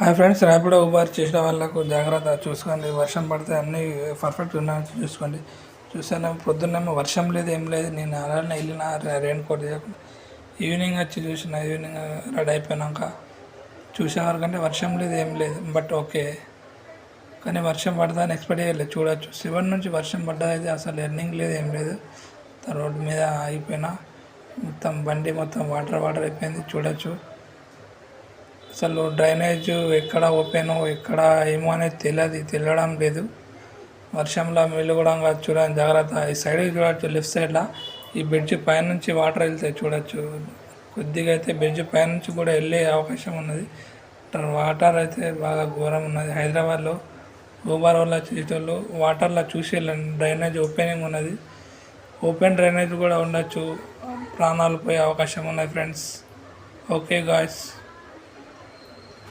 Hi friends Rapido Uber చేసిన వాళ్ళకు జాగ్రత్త. చూసుకోండి వర్షం పడితే అన్నీ పర్ఫెక్ట్ ఉన్నాయని చూసుకోండి. చూసాను పొద్దున్నేమో వర్షం లేదు ఏం లేదు. నేను అలానే వెళ్ళిన రెయిన్ కోట్ చేయకుండా ఈవినింగ్ వచ్చి చూసిన ఈవినింగ్ రెడీ అయిపోయినాక చూసేవారికంటే వర్షం లేదు ఏం లేదు. బట్ ఓకే కానీ వర్షం పడదని ఎక్స్పెక్ట్ చేయలేదు. చూడొచ్చు. శివన్ నుంచి వర్షం పడ్డది అసలు ఎర్నింగ్ లేదు ఏం లేదు. రోడ్డు మీద అయిపోయినా మొత్తం బండి మొత్తం వాటర్ వాటర్ అయిపోయింది. చూడొచ్చు. అసలు డ్రైనేజ్ ఎక్కడ ఓపెను ఎక్కడ ఏమో అనేది తెలియదు తెలియడం లేదు. వర్షంలో నీళ్ళు కూడా కాదు చూడండి జాగ్రత్త. ఈ సైడ్ చూడవచ్చు లెఫ్ట్ సైడ్లో ఈ బ్రిడ్జ్ పైనుంచి వాటర్ వెళ్తాయి చూడొచ్చు. కొద్దిగా అయితే బ్రిడ్జ్ పైనుంచి కూడా వెళ్ళే అవకాశం ఉన్నది. వాటర్ అయితే బాగా ఘోరం ఉన్నది. హైదరాబాద్లో ఊబర్ వల్ల చేసేటోళ్ళు వాటర్లో చూసి వెళ్ళండి. డ్రైనేజ్ ఓపెనింగ్ ఉన్నది. ఓపెన్ డ్రైనేజ్ కూడా ఉండొచ్చు. ప్రాణాలు పోయే అవకాశం ఉన్నాయి ఫ్రెండ్స్ ఓకే గాయస్